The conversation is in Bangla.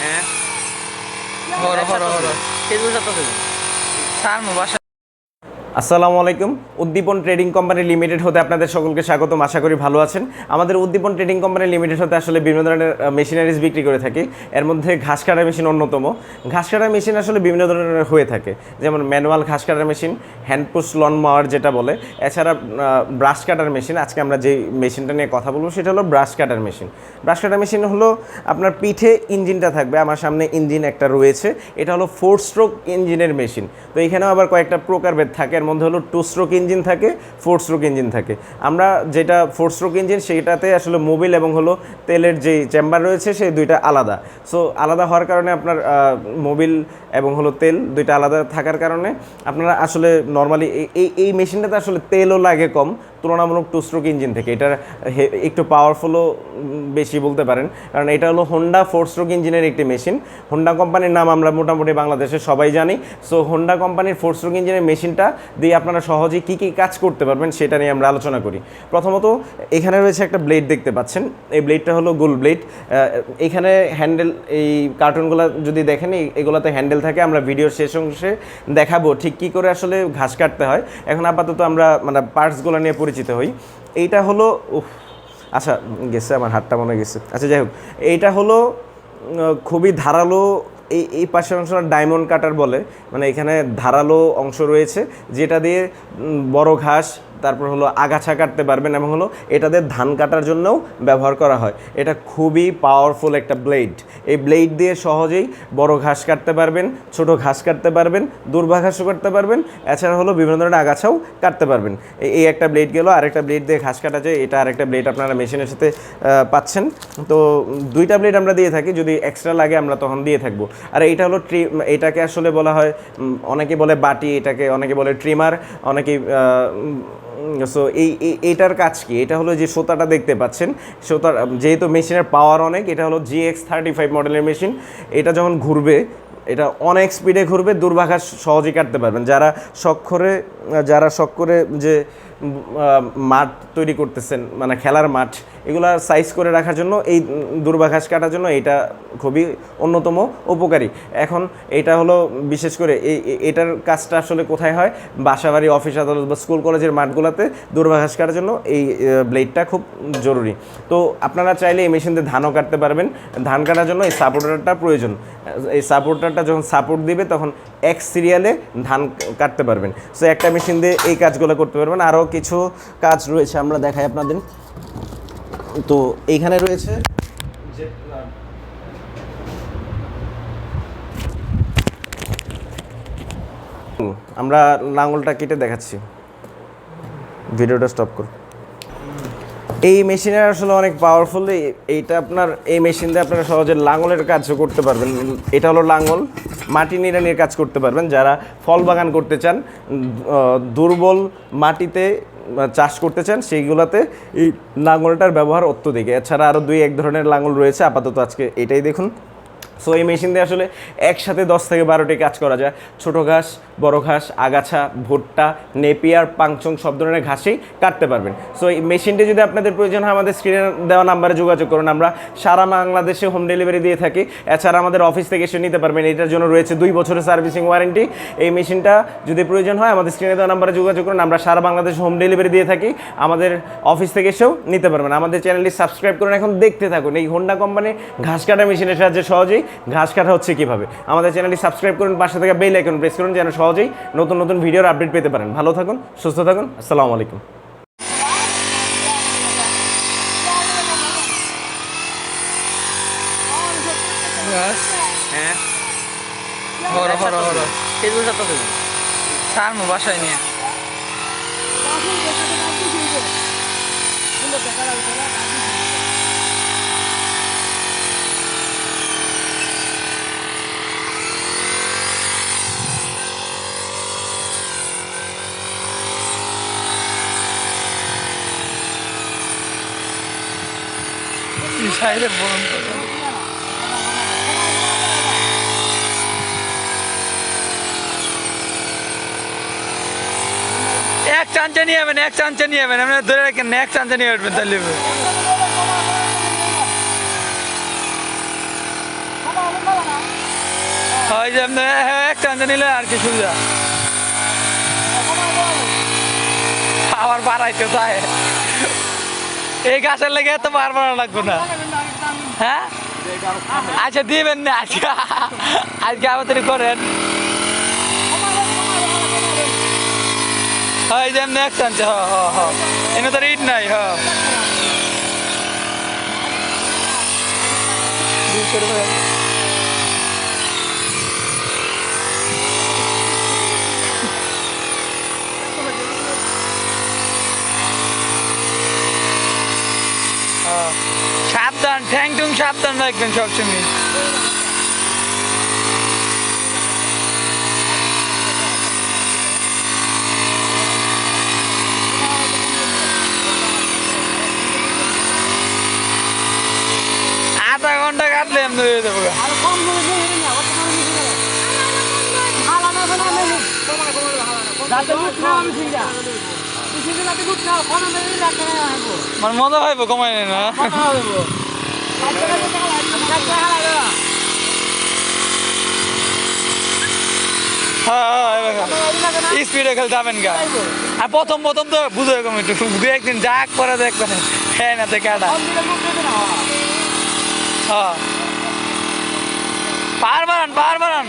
হ্যাঁ। হর হর হর। ফেসবুক সাথে স্যার মো বাসা আসসালামু আলাইকুম। উদ্দীপন ট্রেডিং কোম্পানি লিমিটেড হতে আপনাদের সকলকে স্বাগতম। আশা করি ভালো আছেন। আমাদের উদ্দীপন ট্রেডিং কোম্পানি লিমিটেড হতে আসলে বিভিন্ন ধরনের মেশিনারিজ বিক্রি করে থাকি। এর মধ্যে ঘাস কাটা মেশিন অন্যতম। ঘাস কাটা মেশিন আসলে বিভিন্ন ধরনের হয়ে থাকে। যেমন ম্যানুয়াল ঘাস কাটার মেশিন হ্যান্ডপুশ লন মাওয়ার যেটা বলে। এছাড়া ব্রাশ কাটার মেশিন। আজকে আমরা যে মেশিনটা নিয়ে কথা বলব সেটা হলো brush cutter machine. Brush cutter machine হলো আপনার পিঠে ইঞ্জিনটা থাকবে। আমার সামনে ইঞ্জিন একটা রয়েছে। এটা হলো ফোর স্ট্রোক ইঞ্জিনের মেশিন। তো এখানেও আবার কয়েকটা প্রকারভেদ থাকে। মধ্যে হলো টু স্ট্রোক ইঞ্জিন থাকে ফোর স্ট্রোক ইঞ্জিন থাকে। আমরা যেটা ফোর স্ট্রোক ইঞ্জিন সেইটাতে আসলে মোবিল এবং হলো তেলের যে চেম্বার রয়েছে সেই দুইটা আলাদা। সো আলাদা হওয়ার কারণে আপনার মোবিল এবং হলো তেল দুইটা আলাদা থাকার কারণে আপনারা আসলে নর্মালি এই এই মেশিনটাতে আসলে তেলও লাগে কম তুলনামূলক টু স্ট্রোক ইঞ্জিন থেকে। এটার একটু পাওয়ারফুলও বেশি বলতে পারেন। কারণ এটা হলো হোন্ডা ফোর স্ট্রোক ইঞ্জিনের একটি মেশিন হোন্ডা কোম্পানির নাম আমরা মোটামুটি বাংলাদেশে সবাই জানি। সো হোন্ডা কোম্পানির ফোর স্ট্রোক ইঞ্জিনের মেশিনটা দিয়ে আপনারা সহজেই কী কী কাজ করতে পারবেন সেটা নিয়ে আমরা আলোচনা করি। প্রথমত, এখানে রয়েছে একটা ব্লেড দেখতে পাচ্ছেন। এই ব্লেডটা হলো গোল ব্লেড এখানে হ্যান্ডেল এই কার্টুনগুলো যদি দেখেন এগুলোতে হ্যান্ডেল থাকে। আমরা ভিডিওর শেষ অংশে দেখাবো ঠিক কী করে আসলে ঘাস কাটতে হয়। এখন আপাতত আমরা মানে পার্টসগুলো নিয়ে পরিচিত হই। এইটা হলো আচ্ছা গেছে, আমার হাতটা মনে গেছে। আচ্ছা যাই হোক, এইটা হলো খুবই ধারালো, এই এই পাশের অংশ ডায়মন্ড কাটার বলে মানে এখানে ধারালো অংশ রয়েছে, যেটা দিয়ে বড় ঘাস তারপর হলো আগাছা কাটতে পারবেন এবং হলো এটাদের ধান কাটার জন্যও ব্যবহার করা হয়। এটা খুবই পাওয়ারফুল একটা ব্লেড এই ব্লেড দিয়ে সহজেই বড় ঘাস কাটতে পারবেন, ছোট ঘাস কাটতে পারবেন দুর্বা ঘাসও কাটতে পারবেন। এছাড়া হলো বিভিন্ন ধরনের আগাছাও কাটতে পারবেন। এই- এই একটা ব্লেড গেল, আরেকটা ব্লেড দিয়ে ঘাস কাটা যায়। এটা আরেকটা ব্লেড আপনারা মেশিনের সাথে পাচ্ছেন। তো দুইটা ব্লেড আমরা দিয়ে থাকি, যদি এক্সট্রা লাগে আমরা তখন দিয়ে থাকব। আর এটা হলো ট্রি এটাকে আসলে বলা হয় অনেকে বলে বাটি, এটাকে অনেকে বলে ট্রিমার অনেকে সো এই এটার কাজ কি? এটা হলো যে সোতাটা দেখতে পাচ্ছেন সোতার যেহেতু মেশিনের পাওয়ার অনেক, এটা হলো জি এক্স থার্টি ফাইভ মডেলের মেশিন এটা যখন ঘুরবে এটা অনেক স্পিডে ঘুরবে দুর্বাঘাস সহজেই কাটতে পারবেন। যারা করে যারা করে যে মাঠ তৈরি করতেছেন মানে খেলার মাঠ, এগুলা সাইজ করে রাখার জন্য, এই দুর্বাঘাস কাটার জন্য এটা খুবই অন্যতম উপকারী। এখন এটা হলো, বিশেষ করে এই- এটার কাজটা আসলে কোথায় হয়? বাসাবাড়ি অফিস আদালত বা স্কুল কলেজের মাঠগুলোতে দুর্বাঘাস কাটার জন্য এই ব্লেডটা খুব জরুরি। তো আপনারা চাইলে এই মেশিন দিয়ে ধানও কাটতে পারবেন। ধান কাটার জন্য এই সাপোর্টারটা প্রয়োজন। এই সাপোর্টারটা যখন সাপোর্ট দিবে, তখন এক সিরিয়ালে ধান কাটতে পারবেন। সো একটা মেশিন দিয়ে এই কাজগুলো করতে পারবেন। আরও কিছু কাজ রয়েছে, আমরা দেখাই আপনাদের। তো, এইখানে রয়েছে যে আমরা লাঙলটা কেটে দেখাচ্ছি। ভিডিওটা স্টপ করুন এই মেশিনের আসলে অনেক পাওয়ারফুল এইটা আপনার, এই মেশিন দিয়ে আপনারা সহজে লাঙলের কাজও করতে পারবেন। এটা হলো লাঙল, মাটি নিড়ানির কাজ করতে পারবেন। যারা ফল বাগান করতে চান দুর্বল মাটিতে চাষ করতে চান, সেইগুলোতে এই লাঙলটার ব্যবহার অত্যধিক। এছাড়া আরও দুই, এক ধরনের লাঙল রয়েছে। আপাতত আজকে এটাই দেখুন। সো এই মেশিন দিয়ে আসলে একসাথে দশ থেকে বারোটি কাজ করা যায়। ছোটো ঘাস বড় ঘাস, আগাছা, ভুট্টা, নেপিয়ার, পাংচং, সব ধরনের ঘাসেই কাটতে পারবেন। সো এই মেশিনটি যদি আপনাদের প্রয়োজন হয়, আমাদের স্ক্রিনে দেওয়া নাম্বারে যোগাযোগ করুন। আমরা সারা বাংলাদেশে হোম ডেলিভারি দিয়ে থাকি। এছাড়া আমাদের অফিস থেকে এসে নিতে পারবেন। এটার জন্য রয়েছে দুই বছরের সার্ভিসিং ওয়ারেন্টি এই মেশিনটা যদি প্রয়োজন হয়, আমাদের স্ক্রিনে দেওয়া নাম্বারে যোগাযোগ করুন। আমরা সারা বাংলাদেশে হোম ডেলিভারি দিয়ে থাকি। আমাদের অফিস থেকে এসেও নিতে পারবেন। আমাদের চ্যানেলটি সাবস্ক্রাইব করুন। এখন দেখতে থাকুন, এই হোন্ডা কোম্পানি ঘাস কাটা মেশিনের সাহায্যে সহজেই ঘাস কাটা হচ্ছে কীভাবে। আমাদের চ্যানেলটি সাবস্ক্রাইব করুন, পাশে থেকে বেল আইকন প্রেস করুন, যেন সহজেই নতুন নতুন ভিডিওর আপডেট পেতে পারেন। ভালো থাকুন সুস্থ থাকুন আসসালামু আলাইকুম। হ্যাঁ। হর হর হর ফেসবুক সাথে স্যার মো বাসায় নিয়ে। সাইডে করে এক চাঞ্চে নিয়ে যাবেন, এক চাঞ্চে নিয়ে যাবেন। আপনি ধরে রাখেন, এক চাঞ্চে নিয়ে উঠবেন তাহলে। ওই যে এমনি একটা আনতে নিলে আর কি সুবিধা। আবার বাড়াইতে চায়। এই গাছের লেগে এত বার মারা লাগবে না। হ্যাঁ? আচ্ছা দিবেন না আজকে। আজকে আমাদের করেন। ওই যে এমনি একটা হ হ হ এনে তো নাই হ দুশো ঠ্যাং টুং সাবধান রাখবেন সবসময় আধা ঘণ্টা কাটলে যাব। গা। মানে মজা পাইবো কমাই না। স্পিডে খেলে যাবেন গা। আর প্রথম প্রথম তো বুঝে কম একটু। দু একদিন যাক করে দেখবেন। হ্যাঁ না তো কাটা হ্যাঁ। পার বাড়ান পার বাড়ান